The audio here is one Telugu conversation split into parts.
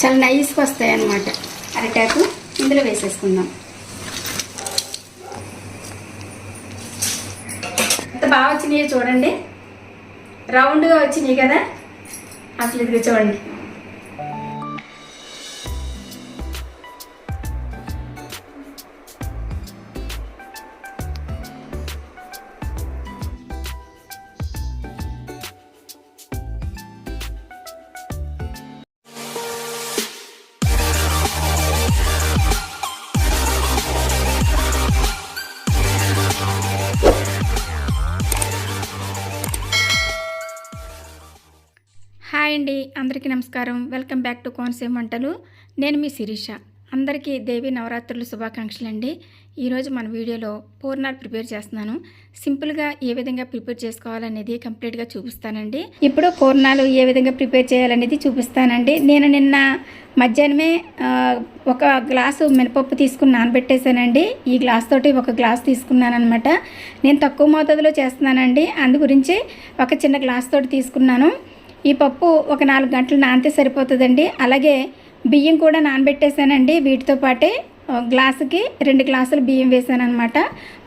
చాలా నైస్గా వస్తాయి అన్నమాట. అరిటాకు ఇందులో వేసేసుకుందాం. ఎంత బాగా వచ్చినాయో చూడండి. రౌండ్గా వచ్చినాయి కదా. అసలు ఇది చూడండి. అందరికీ నమస్కారం. వెల్కమ్ బ్యాక్ టు కోనసీమ వంటలు. నేను మీ శిరీష. అందరికీ దేవి నవరాత్రులు శుభాకాంక్షలు అండి ఈరోజు మన వీడియోలో పూర్ణాలు ప్రిపేర్ చేస్తున్నాను. సింపుల్గా ఏ విధంగా ప్రిపేర్ చేసుకోవాలనేది కంప్లీట్గా చూపిస్తానండి. ఇప్పుడు పూర్ణాలు ఏ విధంగా ప్రిపేర్ చేయాలనేది చూపిస్తానండి. నేను నిన్న మధ్యాహ్నమే ఒక గ్లాసు మినపప్పు తీసుకుని నానబెట్టేశానండి. ఈ గ్లాస్ తోటి ఒక గ్లాస్ తీసుకున్నాను అనమాట నేను తక్కువ మోతాదులో చేస్తున్నానండి. అందు గురించి ఒక చిన్న గ్లాస్ తోటి తీసుకున్నాను. ఈ పప్పు ఒక నాలుగు గంటలు నానితే సరిపోతుందండి. అలాగే బియ్యం కూడా నానబెట్టేశానండి. వీటితో పాటే గ్లాసుకి రెండు గ్లాసులు బియ్యం వేసాను అనమాట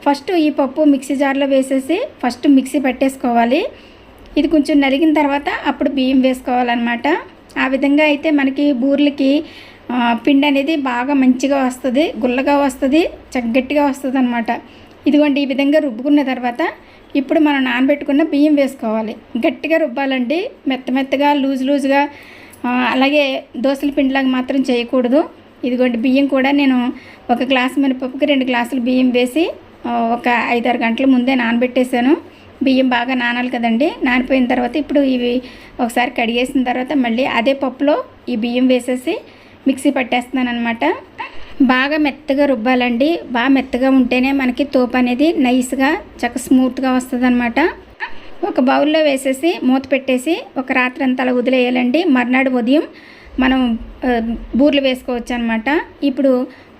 ఫస్ట్ ఈ పప్పు మిక్సీ జార్లో వేసేసి ఫస్ట్ మిక్సీ పెట్టేసుకోవాలి. ఇది కొంచెం నలిగిన తర్వాత అప్పుడు బియ్యం వేసుకోవాలన్నమాట. ఆ విధంగా అయితే మనకి బూర్లకి పిండి అనేది బాగా మంచిగా వస్తుంది గుల్లగా వస్తుంది చక్కగట్టిగా వస్తుంది అనమాట ఇదిగోండి ఈ విధంగా రుబ్బుకున్న తర్వాత ఇప్పుడు మనం నానబెట్టుకున్న బియ్యం వేసుకోవాలి. గట్టిగా రుబ్బాలండి. మెత్త మెత్తగా లూజ్ లూజ్గా అలాగే దోశల పిండిలాగా మాత్రం చేయకూడదు. ఇదిగోండి బియ్యం కూడా నేను ఒక గ్లాస్ మినపప్పుకి రెండు గ్లాసులు బియ్యం వేసి ఒక ఐదారు గంటల ముందే నానబెట్టేశాను. బియ్యం బాగా నానాలి కదండి. నానిపోయిన తర్వాత ఇప్పుడు ఇవి ఒకసారి కడిగేసిన తర్వాత మళ్ళీ అదే పప్పులో ఈ బియ్యం వేసేసి మిక్సీ పట్టేస్తున్నాను అనమాట బాగా మెత్తగా రుబ్బాలండి. బాగా మెత్తగా ఉంటేనే మనకి తోపు అనేది నైస్గా చక్క స్మూత్గా వస్తుంది అనమాట ఒక బౌల్లో వేసేసి మూత పెట్టేసి ఒక రాత్రి అంతా అలా వదిలేయాలండి. మర్నాడు ఉదయం మనం బూర్లు వేసుకోవచ్చు అనమాట ఇప్పుడు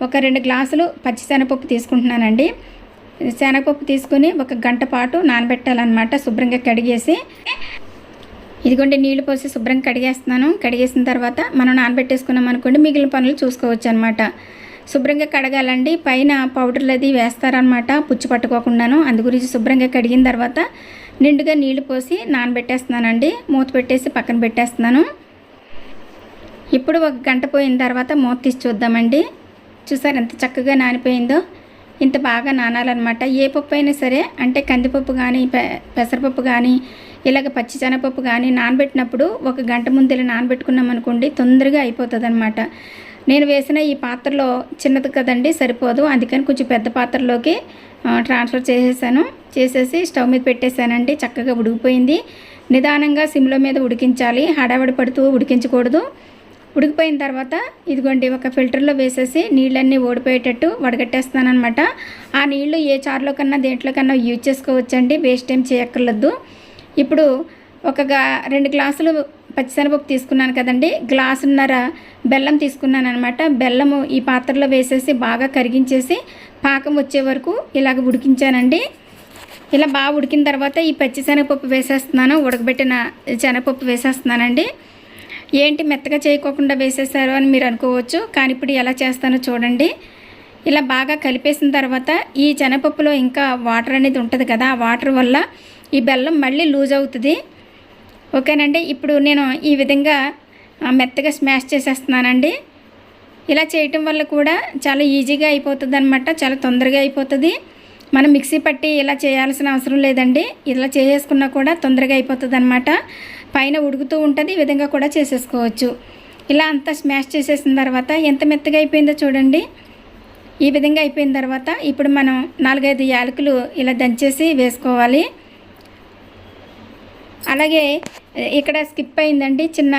ఒక రెండు గ్లాసులు పచ్చిశనగపప్పు తీసుకుంటున్నానండి. శనగపప్పు తీసుకుని ఒక గంట పాటు నానబెట్టాలన్నమాట శుభ్రంగా కడిగేసి. ఇదిగోండి నీళ్ళు పోసి శుభ్రంగా కడిగేస్తున్నాను. కడిగేసిన తర్వాత మనం నానబెట్టేసుకున్నాం అనుకోండి మిగిలిన పనులు చూసుకోవచ్చు అనమాట శుభ్రంగా కడగాలండి. పైన పౌడర్లు అది వేస్తారనమాట పుచ్చి పట్టుకోకుండాను. అందు గురించి శుభ్రంగా కడిగిన తర్వాత నిండుగా నీళ్ళు పోసి నానబెట్టేస్తున్నానండి. మూత పెట్టేసి పక్కన పెట్టేస్తున్నాను. ఇప్పుడు ఒక గంట పోయిన తర్వాత మూత తీసి చూద్దామండి. చూసారు ఎంత చక్కగా నానిపోయిందో. ఇంత బాగా నానాలన్నమాట. ఏ పప్పు అయినా సరే అంటే కందిపప్పు కానీ పె పెసరపప్పు కానీ ఇలాగ పచ్చి శనగపప్పు కానీ నానబెట్టినప్పుడు ఒక గంట ముందు ఇలా నానబెట్టుకున్నాం అనుకోండి తొందరగా అయిపోతుంది అనమాట నేను వేసిన ఈ పాత్రలో చిన్నది కదండి సరిపోదు. అందుకని కొంచెం పెద్ద పాత్రలోకి ట్రాన్స్ఫర్ చేసేసాను. చేసేసి స్టవ్ మీద పెట్టేశానండి. చక్కగా ఉడికిపోయింది. నిదానంగా సిమ్లో మీద ఉడికించాలి. హడావిడి పడుతూ ఉడికించకూడదు. ఉడికిపోయిన తర్వాత ఇదిగోండి ఒక ఫిల్టర్లో వేసేసి నీళ్ళన్నీ ఓడిపోయేటట్టు వడగట్టేస్తానమాట ఆ నీళ్ళు ఏ చారులో కన్నా దేంట్లో కన్నా యూజ్ చేసుకోవచ్చండి. వేస్ట్ ఏం చేయక్కర్లేదు. ఇప్పుడు ఒక గా రెండు గ్లాసులు పచ్చిశనగపప్పు తీసుకున్నాను కదండి. గ్లాసున్నర బెల్లం తీసుకున్నాను అనమాట బెల్లము ఈ పాత్రలో వేసేసి బాగా కరిగించేసి పాకం వచ్చే వరకు ఇలాగ ఉడికించానండి. ఇలా బాగా ఉడికిన తర్వాత ఈ పచ్చిశనగపప్పు వేసేస్తున్నాను. ఉడకబెట్టిన శనగపప్పు వేసేస్తున్నానండి. ఏంటి మెత్తగా చేయకోకుండా వేసేసారు అని మీరు అనుకోవచ్చు కానీ ఇప్పుడు ఎలా చేస్తానో చూడండి. ఇలా బాగా కలిపేసిన తర్వాత ఈ శనగపప్పులో ఇంకా వాటర్ అనేది ఉంటుంది కదా ఆ వాటర్ వల్ల ఈ బెల్లం మళ్ళీ లూజ్ అవుతుంది. ఓకేనండి ఇప్పుడు నేను ఈ విధంగా మెత్తగా స్మాష్ చేసేస్తున్నానండి. ఇలా చేయటం వల్ల కూడా చాలా ఈజీగా అయిపోతుంది అనమాట చాలా తొందరగా అయిపోతుంది. మనం మిక్సీ పట్టి ఇలా చేయాల్సిన అవసరం లేదండి. ఇలా చేసేసుకున్నా కూడా తొందరగా అయిపోతుంది అనమాట పైన ఉడుకుతూ ఉంటుంది ఈ విధంగా కూడా చేసేసుకోవచ్చు. ఇలా అంతా స్మాష్ చేసేసిన తర్వాత ఎంత మెత్తగా అయిపోయిందో చూడండి. ఈ విధంగా అయిపోయిన తర్వాత ఇప్పుడు మనం నాలుగైదు యాలకులు ఇలా దంచేసి వేసుకోవాలి. అలాగే ఇక్కడ స్కిప్ అయిందండి. చిన్న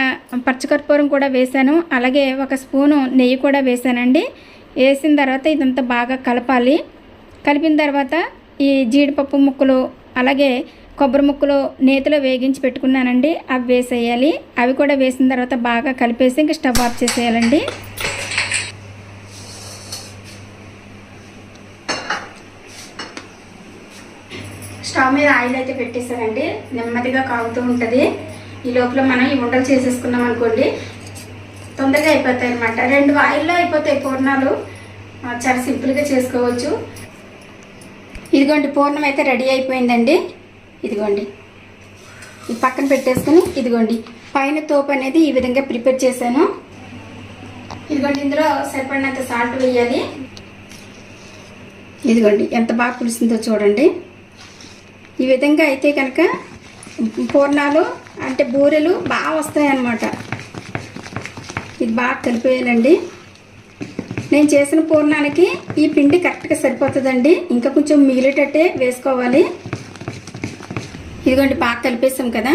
పచ్చకర్పూరం కూడా వేసాను అలాగే ఒక స్పూను నెయ్యి కూడా వేసానండి వేసిన తర్వాత ఇదంతా బాగా కలపాలి. కలిపిన తర్వాత ఈ జీడిపప్పు ముక్కలు అలాగే కొబ్బరి ముక్కలు నేతిలో వేగించి పెట్టుకున్నానండి. అవి వేసేయాలి. అవి కూడా వేసిన తర్వాత బాగా కలిపేసి ఇంక స్టవ్ ఆఫ్ చేసేయాలండి. స్టవ్ మీద ఆయిల్ అయితే పెట్టేశారండి. నెమ్మదిగా కాగుతూ ఉంటుంది. ఈ లోపల మనం ఈ ఉండలు చేసేసుకున్నాం అనుకోండి. తొందరగా అయిపోతాయి అనమాట రెండు ఆయిల్లో అయిపోతాయి పూర్ణాలు. చాలా సింపుల్గా చేసుకోవచ్చు. ఇదిగోండి పూర్ణం అయితే రెడీ అయిపోయిందండి. ఇదిగోండి. ఈ పక్కన పెట్టేసుకుని ఇదిగోండి. పైన తోపు అనేది ఈ విధంగా ప్రిపేర్ చేశాను. ఇదిగోండి ఇందులో సరిపడినంత సాల్ట్ వేయాలి. ఇదిగోండి ఎంత బాగా పులిసిందో చూడండి. ఈ విధంగా అయితే కనుక పూర్ణాలు అంటే బూరెలు బాగా వస్తాయన్నమాట. ఇది బాగా కలిపేయాలండి. నేను చేసిన పూర్ణానికి ఈ పిండి కరెక్ట్గా సరిపోతుందండి. ఇంకా కొంచెం మిగిలేటట్టే వేసుకోవాలి. ఇదిగోండి బాగా కలిపేసాం కదా.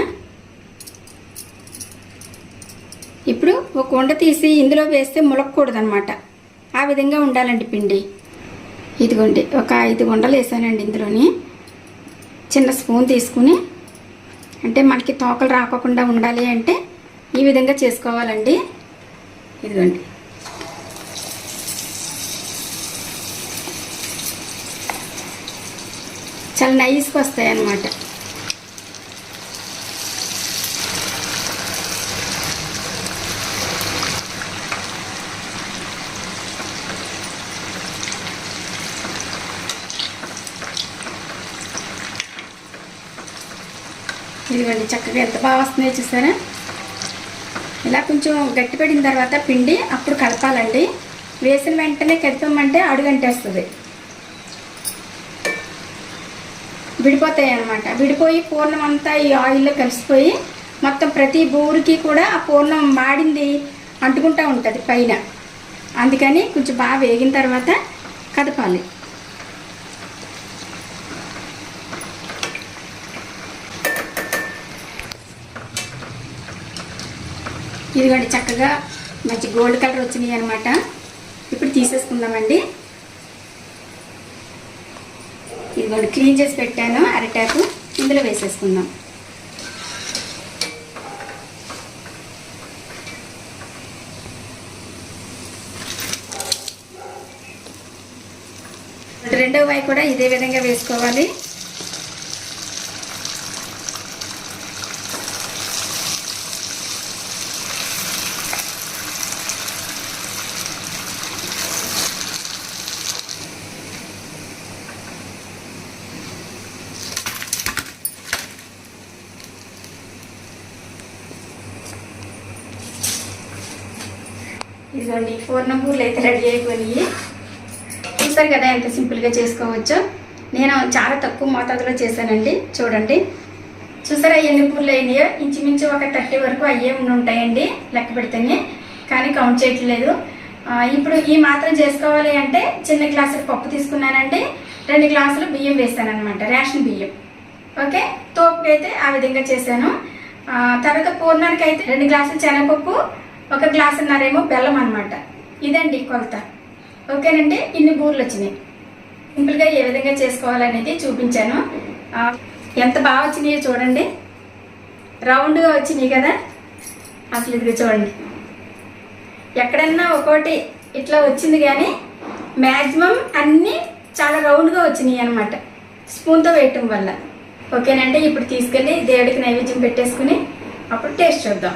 ఇప్పుడు ఒక ఉండ తీసి ఇందులో వేస్తే ములక్కూడదనమాట ఆ విధంగా ఉండాలండి పిండి. ఇదిగోండి ఒక ఐదు ఉండలు వేసానండి ఇందులోని. చిన్న స్పూన్ తీసుకుని అంటే మనకి తోకలు రాకోకుండా ఉండాలి అంటే ఈ విధంగా చేసుకోవాలండి. ఇదిగోండి. చాలా నైస్గా వస్తాయి అన్నమాట ఇదిగోండి చక్కగా ఎంత బాగా వస్తుందో చూసారా? ఇలా కొంచెం గట్టిపడిన తర్వాత పిండి అప్పుడు కలపాలండి. వేసిన వెంటనే కదిపామంటే అడుగంటేస్తుంది. విడిపోతాయి అన్నమాట విడిపోయి పూర్ణం అంతా ఈ ఆయిల్లో కలిసిపోయి మొత్తం ప్రతి బూరికి కూడా ఆ పూర్ణం మాడింది అంటుకుంటూ ఉంటుంది పైన. అందుకని కొంచెం బాగా వేగిన తర్వాత కదపాలి. ఇదిగోండి చక్కగా మంచి గోల్డ్ కలర్ వచ్చినాయి అనమాట ఇప్పుడు తీసేసుకుందామండి. ఇదిగోండి క్లీన్ చేసి పెట్టాను అరటాకు ఇందులో వేసేసుకుందాం. రెండవ వై కూడా ఇదే విధంగా వేసుకోవాలి. ఇదిగోండి పూర్ణం పూలు అయితే రెడీ అయిపోయి చూస్తారు కదా ఎంత సింపుల్గా చేసుకోవచ్చో. నేను చాలా తక్కువ మోతాదులో చేశానండి చూడండి. చూసారా ఎన్ని పూర్లు అయినాయో? ఇంచుమించు ఒక థర్టీ వరకు అయ్యే ఉండి ఉంటాయండి లెక్క పెడితేనే. కానీ కౌంట్ చేయట్లేదు. ఇప్పుడు ఈ మాత్రం చేసుకోవాలి అంటే చిన్న గ్లాసులు పప్పు తీసుకున్నానండి. రెండు గ్లాసులు బియ్యం వేసాను అనమాట రేషన్ బియ్యం. ఓకే? తోపుకైతే అయితే ఆ విధంగా చేశాను. తర్వాత పూర్ణానికి అయితే రెండు గ్లాసులు శనగపప్పు ఒక గ్లాసున్నరేమో బెల్లం అనమాట ఇదండి కొలత. ఓకేనండి? ఇన్ని బూర్లు వచ్చినాయి సింపుల్గా ఏ విధంగా చేసుకోవాలనేది చూపించాను. ఎంత బాగా వచ్చినాయో చూడండి. రౌండ్గా వచ్చినాయి కదా? అసలు ఇది చూడండి. ఎక్కడన్నా ఒక్కోటి ఇట్లా వచ్చింది కానీ మ్యాక్సిమం అన్నీ చాలా రౌండ్గా వచ్చినాయి అనమాట స్పూన్తో వేయటం వల్ల. ఓకేనంటే ఇప్పుడు తీసుకెళ్ళి దేవుడికి నైవేద్యం పెట్టేసుకుని అప్పుడు టేస్ట్ చూద్దాం.